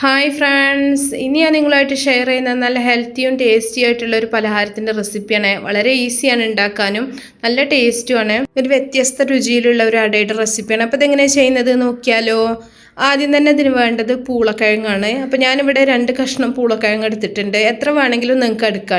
Hi friends ഇനി ഞാൻ നിങ്ങളുമായിട്ട് ഷെയർ ചെയ്യുന്ന നല്ല ഹെൽത്തിയും ടേസ്റ്റി ആയിട്ടുള്ള ഒരു പലഹാരത്തിന്റെ റെസിപ്പിയാണ് വളരെ ഈസിയാണ് ഉണ്ടാക്കാനും. നല്ല ടേസ്റ്റുമാണ് ഒരു വ്യത്യസ്ത രുചിയിലുള്ള ഒരു അടയുടെ റെസിപ്പിയാണ് അപ്പോൾ ഇതെങ്ങനെയാണ് ചെയ്യുന്നത് നോക്കിയാലോ? ആദ്യം തന്നെ ഇതിന് വേണ്ടത് പൂളക്കിഴങ്ങാണ്. അപ്പോൾ ഞാനിവിടെ രണ്ട് കഷ്ണം പൂളക്കിഴങ്ങ് എടുത്തിട്ടുണ്ട്. എത്ര വേണമെങ്കിലും നിങ്ങൾക്ക് എടുക്കാം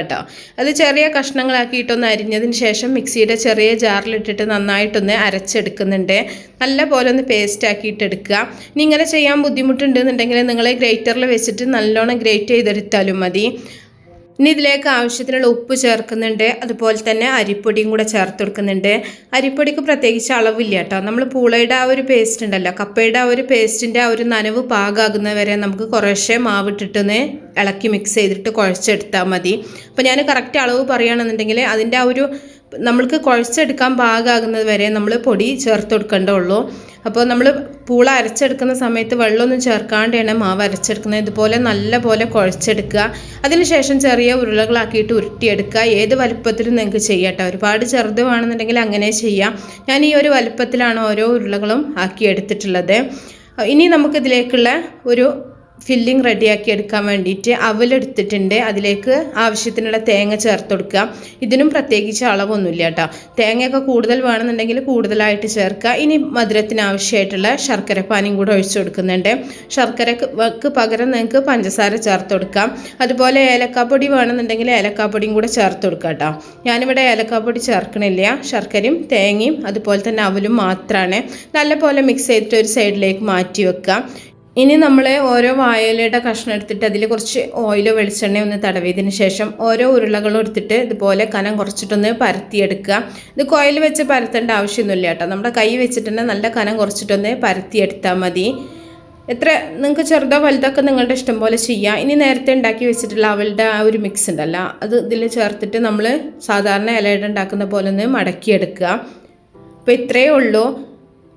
അത് ചെറിയ കഷ്ണങ്ങളാക്കിയിട്ടൊന്ന് അരിഞ്ഞതിന് ശേഷം മിക്സിയുടെ ചെറിയ ജാറിലിട്ടിട്ട് നന്നായിട്ടൊന്ന് അരച്ചെടുക്കുന്നുണ്ട്. നല്ല പോലെ ഒന്ന് പേസ്റ്റ് ആക്കിയിട്ട് എടുക്കുക. ഇനി ഇങ്ങനെ ചെയ്യാൻ ബുദ്ധിമുട്ടുണ്ടെന്നുണ്ടെങ്കിൽ നിങ്ങൾ ഗ്രേറ്ററിൽ വെച്ചിട്ട് നല്ലോണം ഗ്രേറ്റ് ചെയ്തെടുത്താലും മതി. ഇനി ഇതിലേക്ക് ആവശ്യത്തിനുള്ള ഉപ്പ് ചേർക്കുന്നുണ്ട്. അതുപോലെ തന്നെ അരിപ്പൊടിയും കൂടെ ചേർത്ത് കൊടുക്കുന്നുണ്ട്. അരിപ്പൊടിക്ക് പ്രത്യേകിച്ച് അളവില്ല കേട്ടോ. നമ്മൾ പൂളയുടെ ആ ഒരു പേസ്റ്റ് ഉണ്ടല്ലോ. കപ്പയുടെ ആ ഒരു പേസ്റ്റിന്റെ ആ ഒരു നനവ് പാകാകുന്നവരെ നമുക്ക് കുറേശ്ശെ മാവിട്ടിട്ടൊന്ന് ഇളക്കി മിക്സ് ചെയ്തിട്ട് കുഴച്ചെടുത്താൽ മതി. അപ്പോൾ ഞാൻ കറക്റ്റ് അളവ് പറയുകയാണെന്നുണ്ടെങ്കിൽ അതിന്റെ ആ ഒരു നമ്മൾക്ക് കുഴച്ചെടുക്കാൻ പാകാകുന്നത് വരെ നമ്മൾ പൊടി ചേർത്ത് കൊടുക്കേണ്ടുള്ളൂ അപ്പോൾ നമ്മൾ പൂള അരച്ചെടുക്കുന്ന സമയത്ത് വെള്ളമൊന്നും ചേർക്കാണ്ടാണ് മാവ് അരച്ചെടുക്കുന്നത്. ഇതുപോലെ നല്ല പോലെ കുഴച്ചെടുക്കുക അതിനുശേഷം ചെറിയ ഉരുളകളാക്കിയിട്ട് ഉരുട്ടിയെടുക്കുക. ഏത് വലുപ്പത്തിലും നിങ്ങൾക്ക് ചെയ്യാട്ടോ ഒരുപാട് ചെറുത് വേണമെന്നുണ്ടെങ്കിൽ അങ്ങനെ ചെയ്യാം. ഞാൻ ഈ ഒരു വലുപ്പത്തിലാണ് ഓരോ ഉരുളകളും ആക്കി എടുത്തിട്ടുള്ളത് ഇനി നമുക്കിതിലേക്കുള്ള ഒരു ഫില്ലിംഗ് റെഡിയാക്കി എടുക്കാൻ വേണ്ടിയിട്ട് അവലെടുത്തിട്ടുണ്ട് അതിലേക്ക് ആവശ്യത്തിനുള്ള തേങ്ങ ചേർത്ത് കൊടുക്കുക. ഇതിനും പ്രത്യേകിച്ച് അളവൊന്നുമില്ല കേട്ടോ. തേങ്ങയൊക്കെ കൂടുതൽ വേണമെന്നുണ്ടെങ്കിൽ കൂടുതലായിട്ട് ചേർക്കുക. ഇനി മധുരത്തിന് ആവശ്യമായിട്ടുള്ള ശർക്കര പാനിയും കൂടെ ഒഴിച്ചു കൊടുക്കുന്നുണ്ട്. ശർക്കരക്ക് പകരം നിങ്ങൾക്ക് പഞ്ചസാര ചേർത്ത് കൊടുക്കാം. അതുപോലെ ഏലക്കാപ്പൊടി വേണമെന്നുണ്ടെങ്കിൽ ഏലക്കാപ്പൊടിയും കൂടെ ചേർത്ത് കൊടുക്കുക കേട്ടോ. ഞാനിവിടെ ഏലക്കാപ്പൊടി ചേർക്കണില്ല. ശർക്കരയും തേങ്ങയും അതുപോലെ തന്നെ അവലും മാത്രമാണ് നല്ലപോലെ മിക്സ് ചെയ്തിട്ട് ഒരു സൈഡിലേക്ക് മാറ്റി വെക്കുക. ഇനി നമ്മൾ ഓരോ വായലയുടെ കഷ്ണം എടുത്തിട്ട് അതിൽ കുറച്ച് ഓയിലോ വെളിച്ചെണ്ണയോ ഒന്ന് തടവിയതിന് ശേഷം ഓരോ ഉരുളകളും എടുത്തിട്ട് ഇതുപോലെ കനം കുറച്ചിട്ടൊന്ന് പരത്തിയെടുക്കുക. ഇത് കോയിൽ വെച്ച് പരത്തേണ്ട ആവശ്യമൊന്നുമില്ല കേട്ടോ. നമ്മുടെ കൈ വെച്ചിട്ട് തന്നെ നല്ല കനം കുറച്ചിട്ടൊന്ന് പരത്തിയെടുത്താൽ മതി. എത്ര നിങ്ങൾക്ക് ചെറുതോ വലുതൊക്കെ നിങ്ങളുടെ ഇഷ്ടം പോലെ ചെയ്യാം. ഇനി നേരത്തെ ഉണ്ടാക്കി വെച്ചിട്ടുള്ള അവളുടെ ആ ഒരു മിക്സ് ഉണ്ടല്ലോ. അത് ഇതിൽ ചേർത്തിട്ട് നമ്മൾ സാധാരണ ഇലയുടെ ഉണ്ടാക്കുന്ന പോലെ ഒന്ന് മടക്കിയെടുക്കുക. അപ്പോൾ ഇത്രയേ ഉള്ളൂ.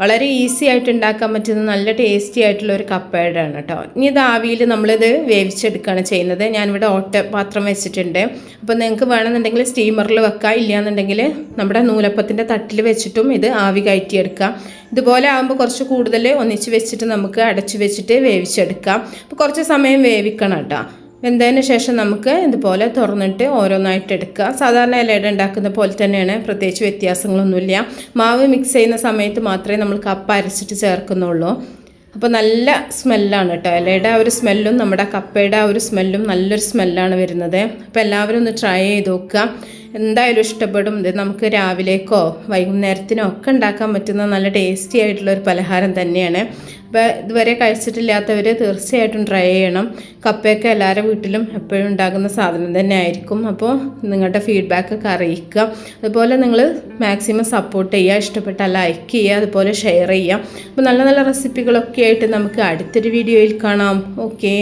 വളരെ ഈസി ആയിട്ട് ഉണ്ടാക്കാൻ പറ്റുന്ന നല്ല ടേസ്റ്റി ആയിട്ടുള്ള ഒരു കപ്പേടാണ് കേട്ടോ ഇനി ഇത് ആവിയിൽ നമ്മളിത് വേവിച്ചെടുക്കുകയാണ് ചെയ്യുന്നത്. ഞാനിവിടെ ഓട്ട പാത്രം വെച്ചിട്ടുണ്ട്. അപ്പോൾ നിങ്ങൾക്ക് വേണമെന്നുണ്ടെങ്കിൽ സ്റ്റീമറിൽ വെക്കാം. ഇല്ലയെന്നുണ്ടെങ്കിൽ നമ്മുടെ നൂലപ്പത്തിന്റെ തട്ടിൽ വെച്ചിട്ടും ഇത് ആവി കയറ്റിയെടുക്കാം. ഇതുപോലെ ആകുമ്പോൾ കുറച്ച് കൂടുതൽ ഒന്നിച്ച് വെച്ചിട്ട് നമുക്ക് അടച്ചു വെച്ചിട്ട് വേവിച്ചെടുക്കാം. അപ്പോൾ കുറച്ച് സമയം വേവിക്കണം കേട്ടോ വെന്തതിന് ശേഷം നമുക്ക് ഇതുപോലെ തുറന്നിട്ട് ഓരോന്നായിട്ട് എടുക്കുക സാധാരണ ഇലയുടെ ഉണ്ടാക്കുന്ന പോലെ തന്നെയാണ്. പ്രത്യേകിച്ച് വ്യത്യാസങ്ങളൊന്നുമില്ല. മാവ് മിക്സ് ചെയ്യുന്ന സമയത്ത് മാത്രമേ നമ്മൾ കപ്പ അരച്ചിട്ട് ചേർക്കുന്നുള്ളൂ. അപ്പോൾ നല്ല സ്മെല്ലാണ് കേട്ടോ ഇലയുടെ ആ ഒരു സ്മെല്ലും നമ്മുടെ കപ്പയുടെ ആ ഒരു സ്മെല്ലും നല്ലൊരു സ്മെല്ലാണ് വരുന്നത്. അപ്പോൾ എല്ലാവരും ഒന്ന് ട്രൈ ചെയ്ത് നോക്കുക. എന്തായാലും ഇഷ്ടപ്പെടും. ഇത് നമുക്ക് രാവിലേക്കോ വൈകുന്നേരത്തിനോ ഒക്കെ ഉണ്ടാക്കാൻ പറ്റുന്ന നല്ല ടേസ്റ്റി ആയിട്ടുള്ള ഒരു പലഹാരം തന്നെയാണ്. അപ്പോൾ ഇതുവരെ കഴിച്ചിട്ടില്ലാത്തവർ തീർച്ചയായിട്ടും ട്രൈ ചെയ്യണം. കപ്പയൊക്കെ എല്ലാവരുടെ വീട്ടിലും എപ്പോഴും ഉണ്ടാകുന്ന സാധനം തന്നെ ആയിരിക്കും അപ്പോൾ നിങ്ങളുടെ ഫീഡ്ബാക്കൊക്കെ അറിയിക്കുക. അതുപോലെ നിങ്ങൾ മാക്സിമം സപ്പോർട്ട് ചെയ്യുക. ഇഷ്ടപ്പെട്ടാൽ ലൈക്ക് ചെയ്യുക. അതുപോലെ ഷെയർ ചെയ്യുക. അപ്പോൾ നല്ല നല്ല റെസിപ്പികളൊക്കെ ആയിട്ട് നമുക്ക് അടുത്തൊരു വീഡിയോയിൽ കാണാം. ഓക്കേ